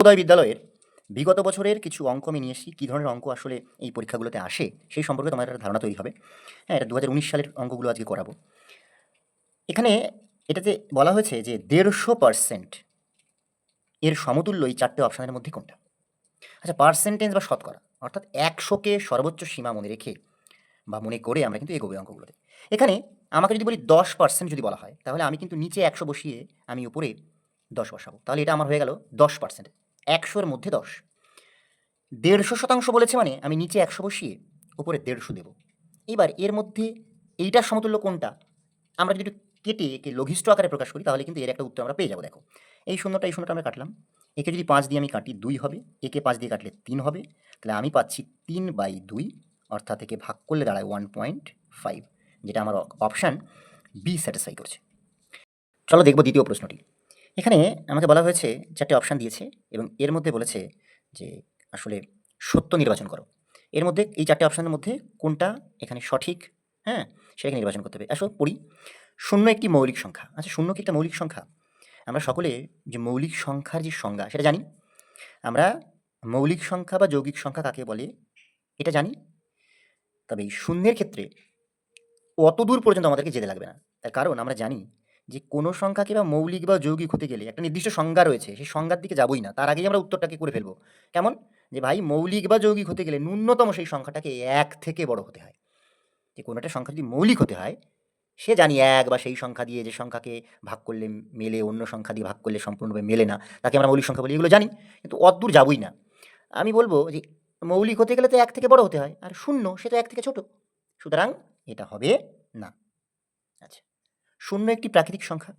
উদয় বিদ্যালয়ের বিগত বছরের কিছু অঙ্ক আমি নিয়ে এসেছি। কী ধরনের অঙ্ক আসলে এই পরীক্ষাগুলোতে আসে সেই সম্পর্কে তোমার একটা ধারণা তৈরি হবে। হ্যাঁ এটা দু হাজার উনিশ সালের অঙ্কগুলো আজকে করাবো। এখানে এটাতে বলা হয়েছে যে দেড়শো পার্সেন্ট এর সমতুল্য এই চারটে অপশানের মধ্যে কোনটা? আচ্ছা পার্সেন্টেজ বা শতকরা, অর্থাৎ একশোকে সর্বোচ্চ সীমা মনে রেখে বা মনে করে আমরা কিন্তু এগোবে অঙ্কগুলোতে। এখানে আমাকে যদি বলি দশ পার্সেন্ট যদি বলা হয়, তাহলে আমি কিন্তু নিচে একশো বসিয়ে আমি উপরে দশ বসাবো। তাহলে এটা আমার হয়ে গেল দশ পার্সেন্ট। একশোর মধ্যে দশ। দেড়শো শতাংশ বলেছে মানে আমি নিচে একশো বসিয়ে উপরে দেড়শো দেবো। এবার এর মধ্যে এইটার সমতুল্য কোনটা? আমরা যদি একটু কেটে একে লঘিষ্ঠ আকারে প্রকাশ করি, তাহলে কিন্তু এর একটা উত্তর আমরা পেয়ে যাব, দেখো। এই শূন্যটা এই শূন্যটা আমরা কাটলাম। একে যদি পাঁচ দিয়ে আমি কাটি দুই হবে, একে পাঁচ দিয়ে কাটলে তিন হবে, তাহলে আমি পাচ্ছি তিন বাই দুই, অর্থাৎ একে ভাগ করলে দাঁড়ায় ওয়ান পয়েন্ট ফাইভ, যেটা আমার অপশান বি স্যাটিসফাই করছে। চলো দেখব দ্বিতীয় প্রশ্নটি। এখানে আমাকে বলা হয়েছে চারটে অপশান দিয়েছে এবং এর মধ্যে বলেছে যে আসলে সত্য নির্বাচন করো। এর মধ্যে এই চারটে অপশানের মধ্যে কোনটা এখানে সঠিক? হ্যাঁ সেটাকে নির্বাচন করতে হবে। আসো পড়ি। শূন্য একটি মৌলিক সংখ্যা। আচ্ছা শূন্য কি একটা মৌলিক সংখ্যা? আমরা সকলে যে মৌলিক সংখ্যার যে সংজ্ঞা, সেটা জানি। আমরা মৌলিক সংখ্যা বা যৌগিক সংখ্যা কাকে বলে, এটা জানি। তবে এই শূন্যের ক্ষেত্রে অত দূর পর্যন্ত আমাদেরকে যেতে লাগবে না। তার কারণ আমরা জানি যে কোনো সংখ্যাকে বা মৌলিক বা যৌগিক হতে গেলে একটা নির্দিষ্ট সংজ্ঞা রয়েছে, সেই সংজ্ঞার দিকে যাবই না। তার আগেই আমরা উত্তরটাকে করে ফেলব। কেমন? যে ভাই, মৌলিক বা যৌগিক হতে গেলে ন্যূনতম সেই সংখ্যাটাকে এক থেকে বড় হতে হয়। যে কোনো একটা সংখ্যা যদি মৌলিক হতে হয়, সে জানি এক বা সেই সংখ্যা দিয়ে যে সংখ্যাকে ভাগ করলে মেলে, অন্য সংখ্যা দিয়ে ভাগ করলে সম্পূর্ণভাবে মেলে না, তাকে আমরা মৌলিক সংখ্যা বলি, এগুলো জানি, কিন্তু অদ্দূর যাবই না। আমি বলব যে মৌলিক হতে গেলে তো এক থেকে বড় হতে হয়, আর শূন্য সে তো এক থেকে ছোট। সুতরাং এটা হবে না। আচ্ছা। শূন্য একটি প্রাকৃতিক সংখ্যা।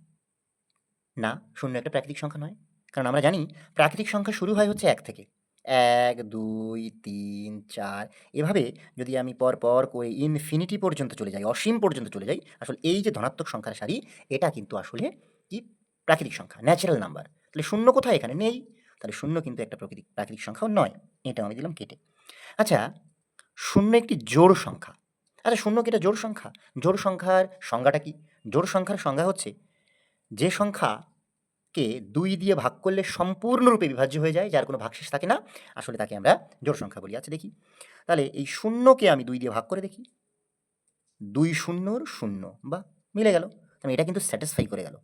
না, শূন্য একটা প্রাকৃতিক সংখ্যা নয়। কারণ আমরা জানি প্রাকৃতিক সংখ্যা শুরু হয় হচ্ছে এক থেকে। এক, দুই, তিন, চার। এভাবে যদি আমি পর পর করে ইনফিনিটি পর্যন্ত চলে যাই, অসীম পর্যন্ত চলে যাই, আসলে এই যে ধনাত্মক সংখ্যার সারি, এটা কিন্তু আসলে কি? প্রাকৃতিক সংখ্যা ন্যাচারাল নাম্বার তাহলে শূন্য কোথায়? এখানে নেই। তাহলে শূন্য কিন্তু একটা প্রাকৃতিক প্রাকৃতিক সংখ্যাও নয়। এটা আমি দিলাম কেটে। আচ্ছা শূন্য একটি জোড় সংখ্যা। আচ্ছা শূন্য কি এটা জোড় সংখ্যা? জোড় সংখ্যার সংজ্ঞাটা কি? জোড় সংখ্যার সংজ্ঞা হচ্ছে, যে সংখ্যাকে দুই দিয়ে ভাগ করলে সম্পূর্ণরূপে বিভাজ্য হয়ে যায়, যার কোনো ভাগশেষ থাকে না, আসলে তাকে আমরা জোড় সংখ্যা বলি। আচ্ছা দেখি। তাহলে এই শূন্যকে আমি দুই দিয়ে ভাগ করে দেখি। দুই শূন্যর শূন্য, বা মিলে গেল। তাহলে এটা কিন্তু স্যাটিসফাই করে গেল।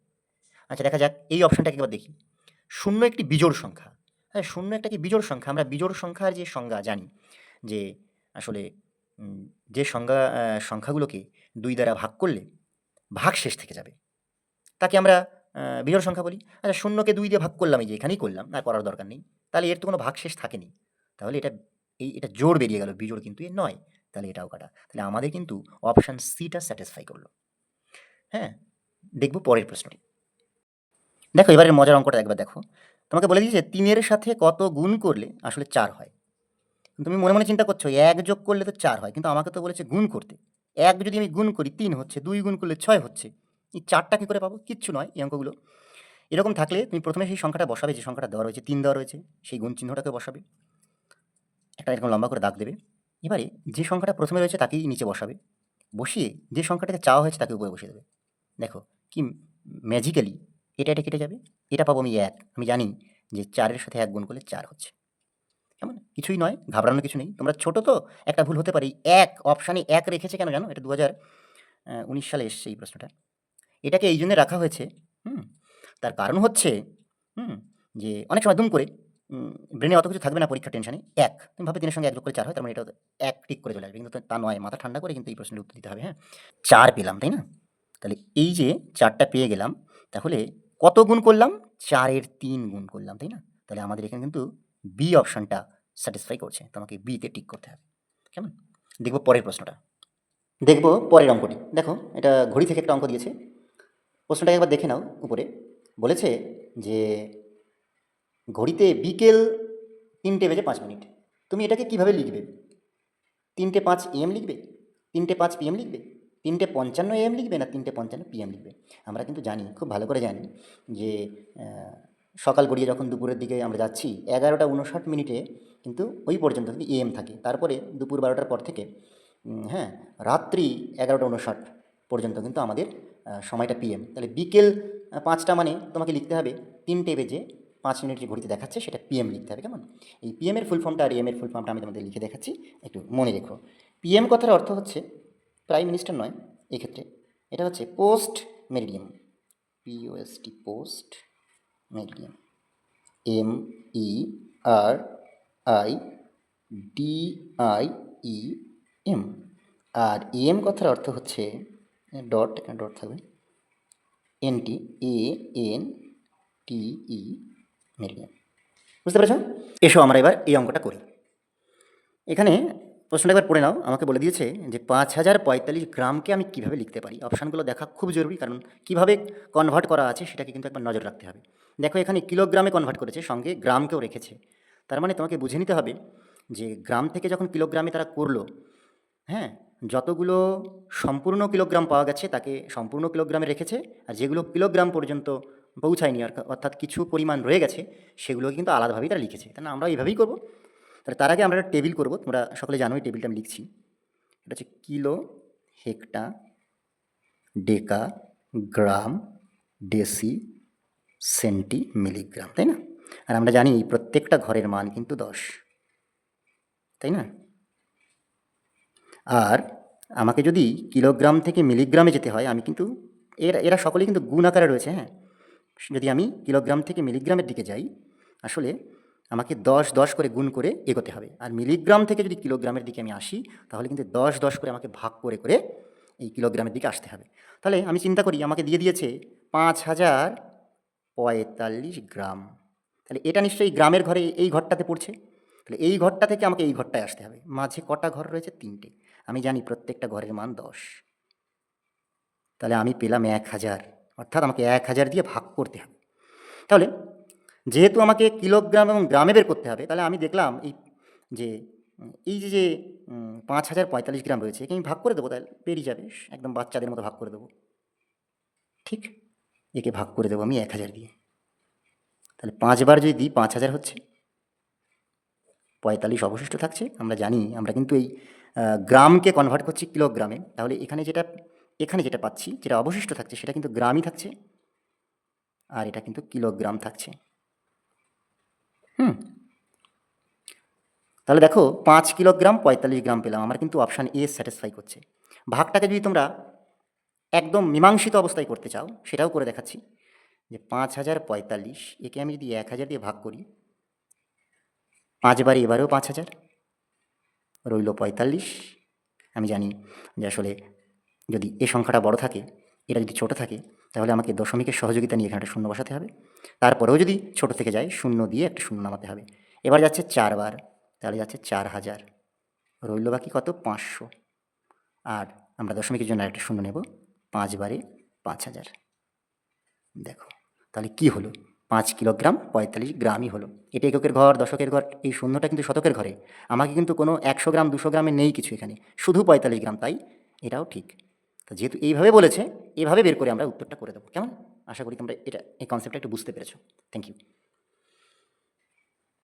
আচ্ছা দেখা যাক, এই অপশানটাকে একবার দেখি। শূন্য একটি বিজোড় সংখ্যা। হ্যাঁ শূন্য একটা কি বিজোড় সংখ্যা? আমরা বিজোড় সংখ্যার যে সংজ্ঞা জানি, যে আসলে যে সংজ্ঞা সংখ্যাগুলোকে দুই দ্বারা ভাগ করলে ভাগ শেষ থেকে যাবে। তাকে আমরা বিজোড় সংখ্যা বলি। আচ্ছা শূন্যকে দুই দিয়ে ভাগ করলাম, এই যে এখানেই করলাম, আর করার দরকার নেই। তাহলে এর তো কোনো ভাগ শেষ থাকেনি। তাহলে এটা, এই, এটা জোর বেরিয়ে গেল। বিজোড় কিন্তু এ নয়। তাহলে এটাও কাটা। তাহলে আমাদের কিন্তু অপশান সিটা স্যাটিসফাই করল। হ্যাঁ? দেখব পরের প্রশ্নটি। দেখো, এবারের মজার অঙ্কটা একবার দেখো। তোমাকে বলে দিয়েছে তিনের সাথে কত গুণ করলে আসলে চার হয়। তুমি মনে মনে চিন্তা করছ, এক যোগ করলে তো চার হয়। কিন্তু আমাকে তো বলেছে গুণ করতে। এক যদি আমি গুণ করি তিন হচ্ছে, দুই গুণ করলে ছয় হচ্ছে, এই চারটা কী করে পাবো? কিচ্ছু নয় এই অঙ্কগুলো। এরকম থাকলে তুমি প্রথমে সেই সংখ্যাটা বসাবে, যে সংখ্যাটা দেওয়া রয়েছে, তিন দেওয়া রয়েছে, সেই গুণ চিহ্নটাকে বসাবে। একটা এরকম লম্বা করে দাগ দেবে। এবারে যে সংখ্যাটা প্রথমে রয়েছে তাকেই নিচে বসাবে। বসিয়ে যে সংখ্যাটাকে চাওয়া হয়েছে তাকে উপরে বসিয়ে দেবে। দেখো কি ম্যাজিক্যালি এটা এটা কেটে যাবে। এটা পাবো আমি এক। আমি জানি যে চারের সাথে এক গুণ করলে চার হচ্ছে। কেমন? কিছুই নয়, ঘাবড়ানোর কিছু নেই। তোমরা ছোটো তো, একটা ভুল হতে পারে। এক, অপশানে এক রেখেছে কেন জানো? এটা দু হাজার উনিশ সালে এসছে এই প্রশ্নটা। এটাকে এই জন্যে রাখা হয়েছে, হুম, তার কারণ হচ্ছে, হুম, যে অনেক সময় দুম করে ব্রেনে অত কিছু থাকবে না পরীক্ষার টেনশনে এক, তুমি ভাবে তিনের সঙ্গে এক করে চার হয়, তার মানে এটা এক টিক করে চলে আসবে। কিন্তু তা নয়, মাথা ঠান্ডা করে কিন্তু এই প্রশ্নের উত্তর দিতে হবে হ্যাঁ? চার পেলাম, তাই না? তাহলে এই যে চারটা পেয়ে গেলাম, তাহলে কত গুণ করলাম? চারের তিন গুণ করলাম, তাই না? তাহলে আমাদের এখানে কিন্তু বি অপশানটা স্যাটিসফাই করছে, তোমাকে বিতে টিক করতে হবে। কেমন? দেখব পরের প্রশ্নটা। দেখব পরের অঙ্কটি। দেখো, এটা ঘড়ি থেকে একটা অঙ্ক দিয়েছে। প্রশ্নটাকে একবার দেখে নাও উপরে। বলেছে যে ঘড়িতে বিকেল তিনটে বেজে পাঁচ মিনিট। তুমি এটাকে কীভাবে লিখবে? তিনটে পাঁচ এম লিখবে? তিনটে পাঁচ পিএম লিখবে? তিনটে পঞ্চান্ন এম লিখবে না তিনটে পঞ্চান্ন পিএম লিখবে? আমরা কিন্তু জানি, খুব ভালো করে জানি যে সকাল গড়িয়ে যখন দুপুরের দিকে আমরা যাচ্ছি, এগারোটা উনষাট মিনিটে কিন্তু ওই পর্যন্ত কিন্তু এম থাকে। তারপরে দুপুর বারোটার পর থেকে হ্যাঁ রাত্রি এগারোটা উনষাট পর্যন্ত কিন্তু আমাদের সময়টা পিএম তাহলে বিকেল পাঁচটা মানে তোমাকে লিখতে হবে, তিনটে বেজে পাঁচ মিনিট যে ঘড়িতে দেখাচ্ছে, সেটা পিএম লিখতে হবে, কেমন? এই পিএমের ফুল ফর্মটা আর এম এর ফুল ফর্মটা আমি তোমাদের লিখে দেখাচ্ছি, একটু মনে রেখো। পিএম কথার অর্থ হচ্ছে প্রাইম মিনিস্টার নয়, এক্ষেত্রে। এটা হচ্ছে post meridiem P O S T post meridiem M E R I D I E M R M কথার অর্থ হচ্ছে ডট এখানে ডট থাকবে। N T A N T E meridiem বুঝতে পেরেছ এসো আমরা এবার এই অঙ্কটা করি। এখানে প্রশ্নটা একবার পড়ে নাও। আমাকে বলে দিয়েছে যে পাঁচ হাজার পঁয়তাল্লিশ গ্রামকে আমি কীভাবে লিখতে পারি? অপশানগুলো দেখা খুব জরুরি, কারণ কীভাবে কনভার্ট করা আছে সেটাকে কিন্তু একবার নজর রাখতে হবে। দেখো, এখানে কিলোগ্রামে কনভার্ট করেছে, সঙ্গে গ্রামকেও রেখেছে। তার মানে তোমাকে বুঝে নিতে হবে যে গ্রাম থেকে যখন কিলোগ্রামে তারা করল হ্যাঁ যতগুলো সম্পূর্ণ কিলোগ্রাম পাওয়া গেছে তাকে সম্পূর্ণ কিলোগ্রামে রেখেছে, আর যেগুলো কিলোগ্রাম পর্যন্ত পৌঁছায়নি, আর অর্থাৎ কিছু পরিমাণ রয়ে গেছে সেগুলো কিন্তু আলাদাভাবেই তারা লিখেছে। তাহলে আমরা এইভাবেই করব। তাহলে তার আগে আমরা একটা টেবিল করব, তোমরা সকলে জানো এই টেবিলটা আমি লিখছি। এটা হচ্ছে kilo, hecto, deca, gram, deci centi milligram, তাই না? আর আমরা জানি প্রত্যেকটা ঘরের মান কিন্তু দশ, তাই না? আর আমাকে যদি কিলোগ্রাম থেকে মিলিগ্রামে যেতে হয়, আমি কিন্তু, এরা এরা সকলেই কিন্তু গুণ আকারে রয়েছে হ্যাঁ? যদি আমি কিলোগ্রাম থেকে মিলিগ্রামের দিকে যাই, আসলে আমাকে দশ দশ করে গুণ করে এগোতে হবে। আর মিলিগ্রাম থেকে যদি কিলোগ্রামের দিকে আমি আসি, তাহলে কিন্তু দশ দশ করে আমাকে ভাগ করে করে এই কিলোগ্রামের দিকে আসতে হবে। তাহলে আমি চিন্তা করি, আমাকে দিয়ে দিয়েছে পাঁচ হাজার পঁয়তাল্লিশ গ্রাম। তাহলে এটা নিশ্চয়ই গ্রামের ঘরে এই ঘরটাতে পড়ছে? তাহলে এই ঘরটা থেকে আমাকে এই ঘরটায় আসতে হবে। মাঝে কটা ঘর রয়েছে? তিনটে। আমি জানি প্রত্যেকটা ঘরের মান দশ। তাহলে আমি পেলাম এক হাজার। অর্থাৎ আমাকে এক হাজার দিয়ে ভাগ করতে হবে। তাহলে যেহেতু আমাকে কিলোগ্রাম এবং গ্রামে বের করতে হবে, তাহলে আমি দেখলাম এই যে এই যে যে পাঁচ হাজার পঁয়তাল্লিশ গ্রাম রয়েছে আমি ভাগ করে দেবো, তাহলে বেরিয়ে যাবে। একদম বাচ্চাদের মতো ভাগ করে দেবো। ঠিক? একে ভাগ করে দেবো আমি এক হাজার দিয়ে। তাহলে পাঁচবার যদি দিই, পাঁচ হাজার হচ্ছে। পঁয়তাল্লিশ অবশিষ্ট থাকছে, আমরা জানি, আমরা কিন্তু এই গ্রামকে কনভার্ট করছি কিলোগ্রামে। তাহলে এখানে যেটা এখানে যেটা পাচ্ছি, যেটা অবশিষ্ট থাকছে, সেটা কিন্তু গ্রামই থাকছে। আর এটা কিন্তু কিলোগ্রাম থাকছে। হুম। তাহলে দেখো, পাঁচ কিলোগ্রাম, পঁয়তাল্লিশ গ্রাম পেলাম। আমার কিন্তু অপশান এ স্যাটিসফাই করছে। ভাগটাকে যদি তোমরা একদম মীমাংসিত অবস্থায় করতে চাও, সেটাও করে দেখাচ্ছি। যে পাঁচ হাজার পঁয়তাল্লিশ, একে আমি যদি এক হাজার দিয়ে ভাগ করি, পাঁচবার এবারেও পাঁচ হাজার, রইল পঁয়তাল্লিশ। আমি জানি যে আসলে যদি এ সংখ্যাটা বড় থাকে, এটা যদি ছোট থাকে, তাহলে আমাকে দশমিকের সহযোগিতা নিয়ে এখানে একটা শূন্য বসাতে হবে। তারপরেও যদি ছোট থেকে যায়, শূন্য দিয়ে একটা শূন্য নামাতে হবে। এবার যাচ্ছে চারবার, তাহলে যাচ্ছে চার হাজার। রইল বাকি কত? পাঁচশো। আর আমরা দশমিকের জন্য একটা শূন্য নেব। পাঁচবারে পাঁচ হাজার। দেখো, তাহলে কি হলো? পাঁচ কিলোগ্রাম পঁয়তাল্লিশ গ্রামই হলো। এটা এককের ঘর, দশকের ঘর, এই শূন্যটা কিন্তু শতকের ঘরে। আমাকে কিন্তু কোনো একশো গ্রাম, দুশো গ্রামে নেই কিছু এখানে। শুধু পঁয়তাল্লিশ গ্রাম, তাই এটাও ঠিক। তো যেহেতু এইভাবে বলেছে, এভাবে বের করে আমরা উত্তরটা করে দেবো। কেমন? আশা করি তোমরা এটা, এই কনসেপ্টটা একটু বুঝতে পেরেছ। Thank you